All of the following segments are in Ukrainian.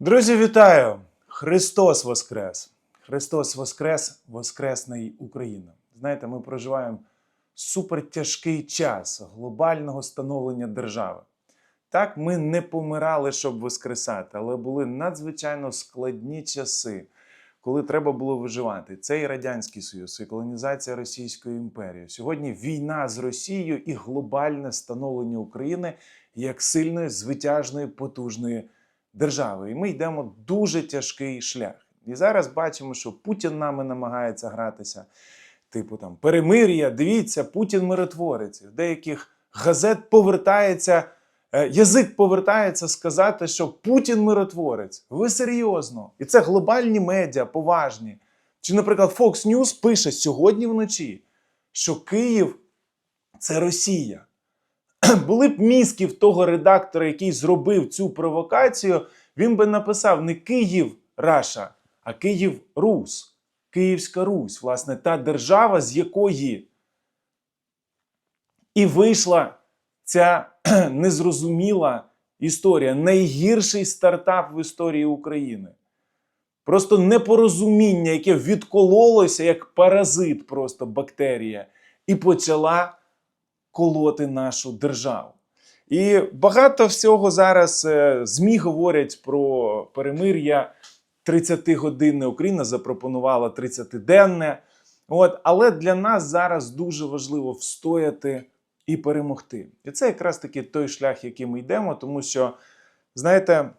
Друзі, вітаю! Христос Воскрес! Христос Воскрес, Воскресна Україна. Знаєте, ми проживаємо супертяжкий час глобального становлення держави. Так, ми не помирали, щоб воскресати, але були надзвичайно складні часи, коли треба було виживати. Це і Радянський Союз, і колонізація Російської імперії. Сьогодні війна з Росією і глобальне становлення України як сильної, звитяжної, потужної держави. І ми йдемо дуже тяжкий шлях. І зараз бачимо, що Путін нами намагається гратися. Типу там перемир'я, дивіться, Путін миротворець. В деяких газет повертається, е, язик повертається сказати, що Путін миротворець. Ви серйозно? І це глобальні медіа, поважні. Чи, наприклад, Fox News пише сьогодні вночі, що Київ це Росія. Були б мізки в того редактора, який зробив цю провокацію, він би написав не Київ Раша, а Київ Рус. Київська Русь, власне, та держава, з якої і вийшла ця незрозуміла історія, найгірший стартап в історії України. Просто непорозуміння, яке відкололося як паразит, просто бактерія, і почала колоти нашу державу. І багато всього зараз е, ЗМІ говорять про перемир'я 30-годинне. Україна запропонувала 30-денне. От, але для нас зараз дуже важливо встояти і перемогти. І це якраз таки той шлях, яким ми йдемо, тому що, знаєте,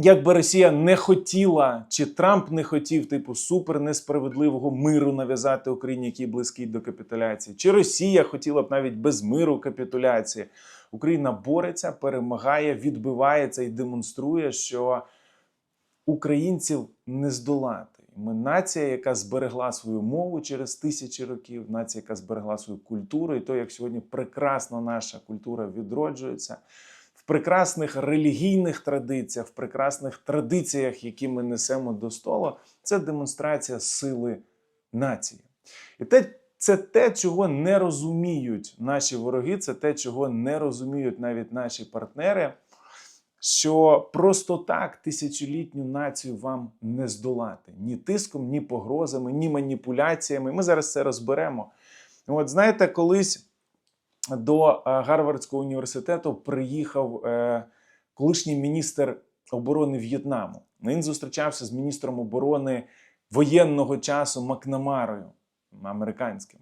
як би Росія не хотіла, чи Трамп не хотів, типу, супер несправедливого миру нав'язати Україні, який близький до капітуляції, чи Росія хотіла б навіть без миру капітуляції. Україна бореться, перемагає, відбивається і демонструє, що українців не здолати. Ми нація, яка зберегла свою мову через тисячі років, нація, яка зберегла свою культуру, і то, як сьогодні прекрасно наша культура відроджується прекрасних релігійних традиціях, в прекрасних традиціях, які ми несемо до столу, це демонстрація сили нації. І те, це те, чого не розуміють наші вороги, це те, чого не розуміють навіть наші партнери. Що просто так тисячолітню націю вам не здолати ні тиском, ні погрозами, ні маніпуляціями. Ми зараз це розберемо. От знаєте, колись до е, Гарвардського університету приїхав е, колишній міністр оборони В'єтнаму. Він зустрічався з міністром оборони воєнного часу Макнамарою американським.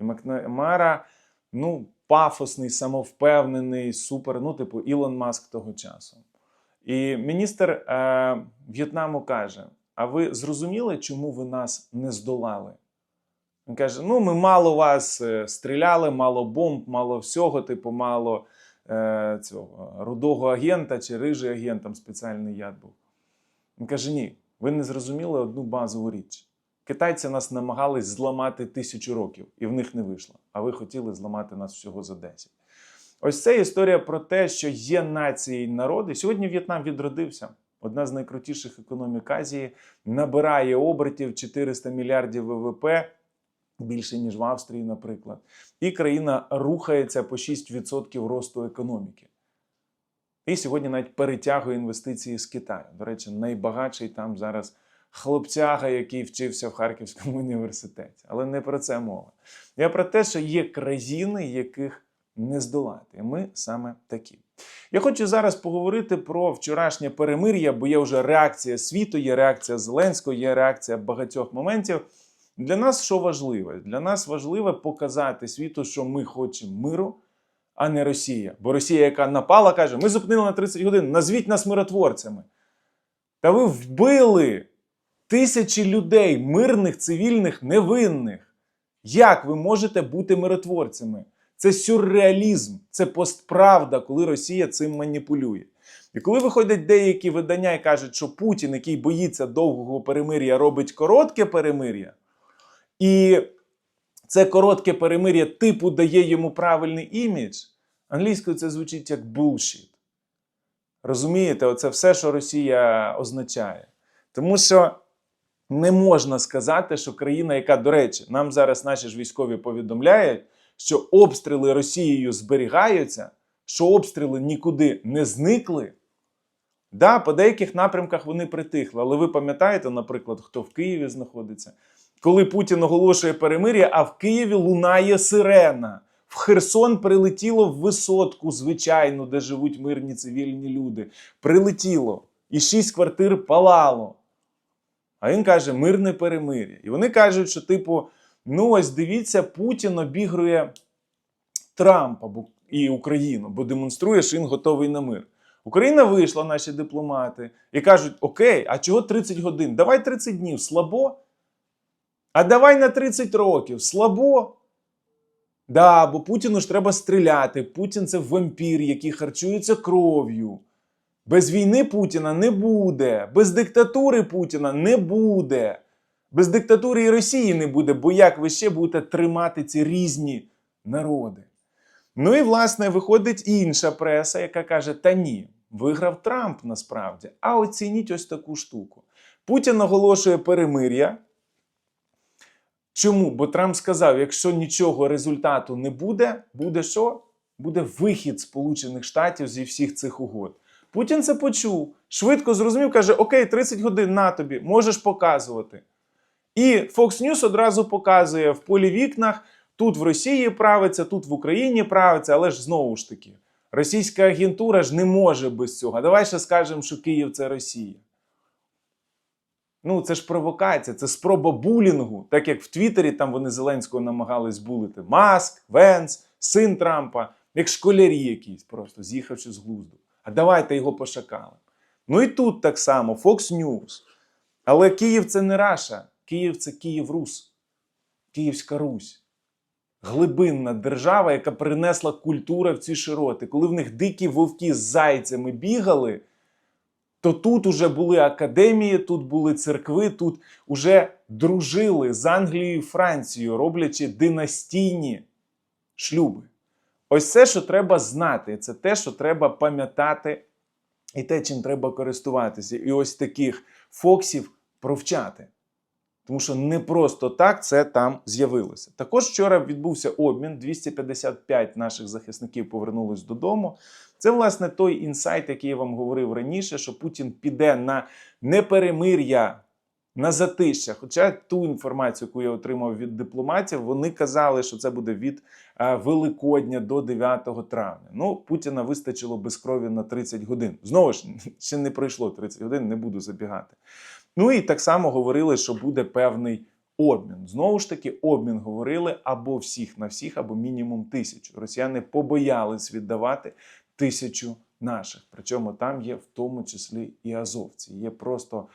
І Макнамара, ну, пафосний, самовпевнений, супер, ну, типу Ілон Маск того часу. І міністр е, В'єтнаму каже: А ви зрозуміли, чому ви нас не здолали? Він каже: Ну, ми мало вас е, стріляли, мало бомб, мало всього, типу, мало е, цього рудого агента чи рижий агент, там спеціальний яд був. Він каже: Ні, ви не зрозуміли одну базову річ. Китайці нас намагались зламати тисячу років, і в них не вийшло. А ви хотіли зламати нас всього за 10. Ось це історія про те, що є нації і народи. Сьогодні В'єтнам відродився. Одна з найкрутіших економік Азії набирає обертів 400 мільярдів ВВП, більше ніж в Австрії, наприклад. І країна рухається по 6% росту економіки. І сьогодні навіть перетягує інвестиції з Китаю. До речі, найбагатший там зараз хлопцяга, який вчився в Харківському університеті. Але не про це мова. Я про те, що є країни, яких не здолати. Ми саме такі. Я хочу зараз поговорити про вчорашнє перемир'я, бо є вже реакція світу, є реакція Зеленського, є реакція багатьох моментів. Для нас що важливе? Для нас важливо показати світу, що ми хочемо миру, а не Росія. Бо Росія, яка напала, каже: ми зупинили на 30 годин, назвіть нас миротворцями. Та ви вбили тисячі людей, мирних, цивільних, невинних. Як ви можете бути миротворцями? Це сюрреалізм, це постправда, коли Росія цим маніпулює. І коли виходять деякі видання і кажуть, що Путін, який боїться довгого перемир'я, робить коротке перемир'я, і це коротке перемир'я типу дає йому правильний імідж, англійською це звучить як bullshit. Розумієте, оце все, що Росія означає. Тому що не можна сказати, що країна, яка, до речі, нам зараз наші ж військові повідомляють, що обстріли Росією зберігаються, що обстріли нікуди не зникли. Да, по деяких напрямках вони притихли. Але ви пам'ятаєте, наприклад, хто в Києві знаходиться? Коли Путін оголошує перемир'я, а в Києві лунає сирена. В Херсон прилетіло в висотку, звичайно, де живуть мирні цивільні люди. Прилетіло. І шість квартир палало. А він каже: мирне перемир'я. І вони кажуть, що, типу, ну ось дивіться, Путін обігрує Трампа і Україну, бо демонструє, що він готовий на мир. Україна вийшла, наші дипломати, і кажуть: Окей, а чого 30 годин? Давай 30 днів, слабо. А давай на 30 років, слабо. Да, бо Путіну ж треба стріляти. Путін це вампір, який харчується кров'ю. Без війни Путіна не буде, без диктатури Путіна не буде. Без диктатури і Росії не буде, бо як ви ще будете тримати ці різні народи? Ну і власне виходить інша преса, яка каже: Та ні, виграв Трамп насправді. А оцініть ось таку штуку. Путін оголошує перемир'я. Чому? Бо Трамп сказав: якщо нічого результату не буде, буде що? Буде вихід Сполучених Штатів зі всіх цих угод. Путін це почув, швидко зрозумів, каже: Окей, 30 годин на тобі, можеш показувати. І Fox News одразу показує в полі вікнах: тут в Росії правиться, тут в Україні правиться, але ж знову ж таки, російська агентура ж не може без цього. Давай ще скажемо, що Київ це Росія. Ну, це ж провокація, це спроба булінгу. Так як в Твіттері там вони Зеленського намагались булити. Маск, Венс, син Трампа, як школярі якісь, просто з'їхавши з глузду. А давайте його пошакали. Ну і тут так само, Fox News. Але Київ це не Раша, Київ це Київ Рус, Київська Русь. Глибинна держава, яка принесла культуру в ці широти. Коли в них дикі вовки з зайцями бігали, то тут уже були академії, тут були церкви, тут уже дружили з Англією і Францією, роблячи династійні шлюби. Ось це, що треба знати, це те, що треба пам'ятати, і те, чим треба користуватися. І ось таких фоксів провчати. Тому що не просто так це там з'явилося. Також вчора відбувся обмін. 255 наших захисників повернулись додому. Це, власне, той інсайт, який я вам говорив раніше, що Путін піде на неперемир'я, на затища. Хоча ту інформацію, яку я отримав від дипломатів, вони казали, що це буде від е, Великодня до 9 травня. Ну, Путіна вистачило без крові на 30 годин. Знову ж, ще не пройшло 30 годин, не буду забігати. Ну і так само говорили, що буде певний обмін. Знову ж таки, обмін говорили або всіх на всіх, або мінімум тисячу. Росіяни побоялись віддавати тисячу наших. Причому там є в тому числі і азовці. Є просто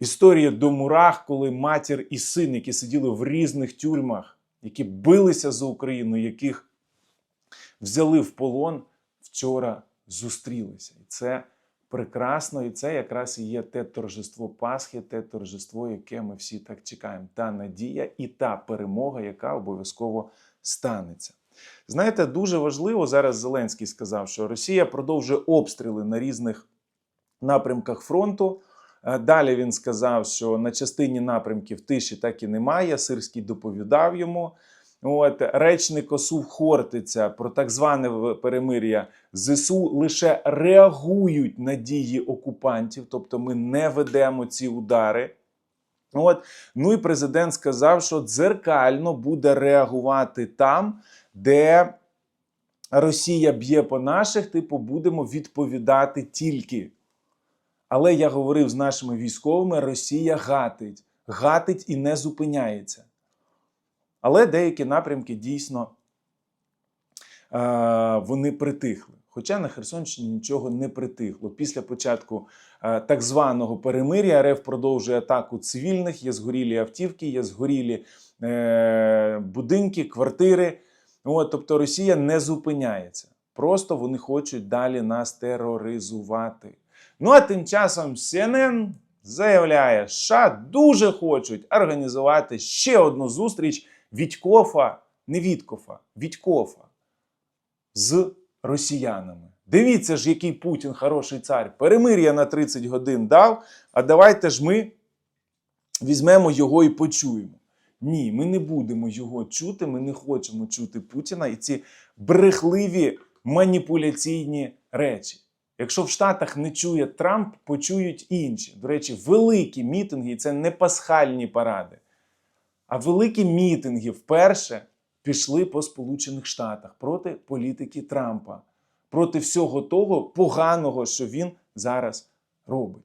історія до мурах, коли матір і син, які сиділи в різних тюрмах, які билися за Україну, яких взяли в полон, вчора зустрілися. І це прекрасно, і це якраз і є те торжество Пасхи, те торжество, яке ми всі так чекаємо. Та надія і та перемога, яка обов'язково станеться. Знаєте, дуже важливо зараз Зеленський сказав, що Росія продовжує обстріли на різних напрямках фронту. Е, Далі він сказав, що на частині напрямків тиші так і немає. Сирський доповідав йому. От речник Осув Хортиця про так зване перемир'я ЗСУ лише реагують на дії окупантів, тобто ми не ведемо ці удари. От. Ну і президент сказав, що дзеркально буде реагувати там, де Росія б'є по наших, типу, будемо відповідати тільки. Але я говорив з нашими військовими: Росія гатить, гатить і не зупиняється. Але деякі напрямки дійсно е, вони притихли. Хоча на Херсонщині нічого не притихло. Після початку е, так званого перемир'я РФ продовжує атаку цивільних, є згорілі автівки, є згорілі е, будинки, квартири. От, тобто Росія не зупиняється. Просто вони хочуть далі нас тероризувати. Ну а тим часом CNN заявляє, США дуже хочуть організувати ще одну зустріч Вітькофа, не Віткофа, Вітькофа з росіянами. Дивіться ж, який Путін хороший цар. Перемир'я на 30 годин дав. А давайте ж ми візьмемо його і почуємо. Ні, ми не будемо його чути. Ми не хочемо чути Путіна і ці брехливі маніпуляційні речі. Якщо в Штатах не чує Трамп, почують інші. До речі, великі мітинги і це не пасхальні паради. А великі мітинги вперше пішли по Сполучених Штатах проти політики Трампа, проти всього того поганого, що він зараз робить.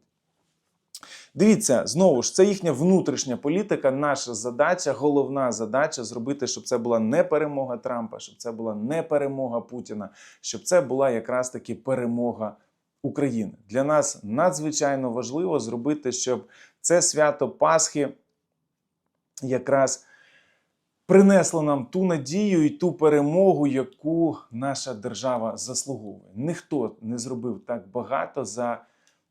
Дивіться, знову ж, це їхня внутрішня політика. Наша задача, головна задача зробити, щоб це була не перемога Трампа, щоб це була не перемога Путіна, щоб це була якраз таки перемога України. Для нас надзвичайно важливо зробити, щоб це свято Пасхи якраз принесло нам ту надію і ту перемогу, яку наша держава заслуговує. Ніхто не зробив так багато за,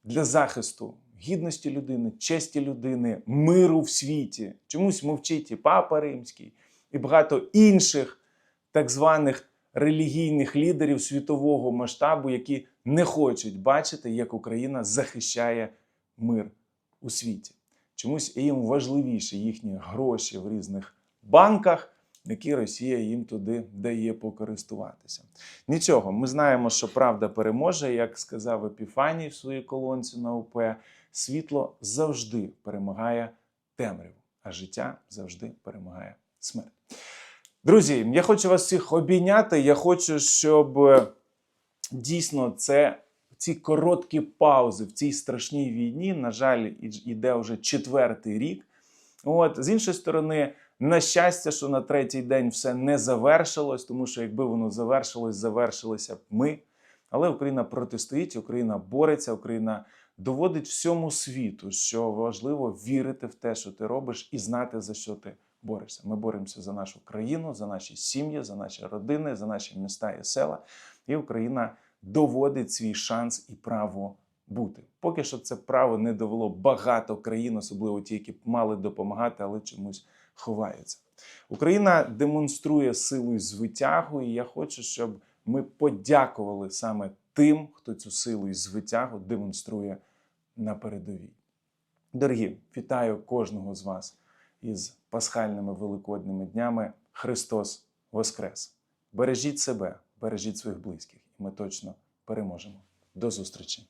для захисту гідності людини, честі людини, миру в світі. Чомусь мовчить і Папа Римський, і багато інших так званих релігійних лідерів світового масштабу, які не хочуть бачити, як Україна захищає мир у світі. Чомусь їм важливіше їхні гроші в різних банках, які Росія їм туди дає покористуватися. Нічого, ми знаємо, що правда переможе, як сказав Епіфаній в своїй колонці на УП, світло завжди перемагає темряву, а життя завжди перемагає смерть. Друзі, я хочу вас всіх обійняти. Я хочу, щоб е, дійсно це ці короткі паузи в цій страшній війні, на жаль, іде вже четвертий рік. От з іншої сторони, на щастя, що на третій день все не завершилось, тому що якби воно завершилось, завершилися б ми. Але Україна протистоїть, Україна бореться, Україна доводить всьому світу, що важливо вірити в те, що ти робиш, і знати за що ти борешся. Ми боремося за нашу країну, за наші сім'ї, за наші родини, за наші міста і села. І Україна доводить свій шанс і право бути. Поки що це право не довело багато країн, особливо ті, які б мали допомагати, але чомусь ховаються. Україна демонструє силу і звитягу, і я хочу, щоб ми подякували саме тим, хто цю силу і звитягу демонструє на передовій. Дорогі, вітаю кожного з вас із пасхальними великодніми днями. Христос Воскрес! Бережіть себе, бережіть своїх близьких, ми точно переможемо. До зустрічі!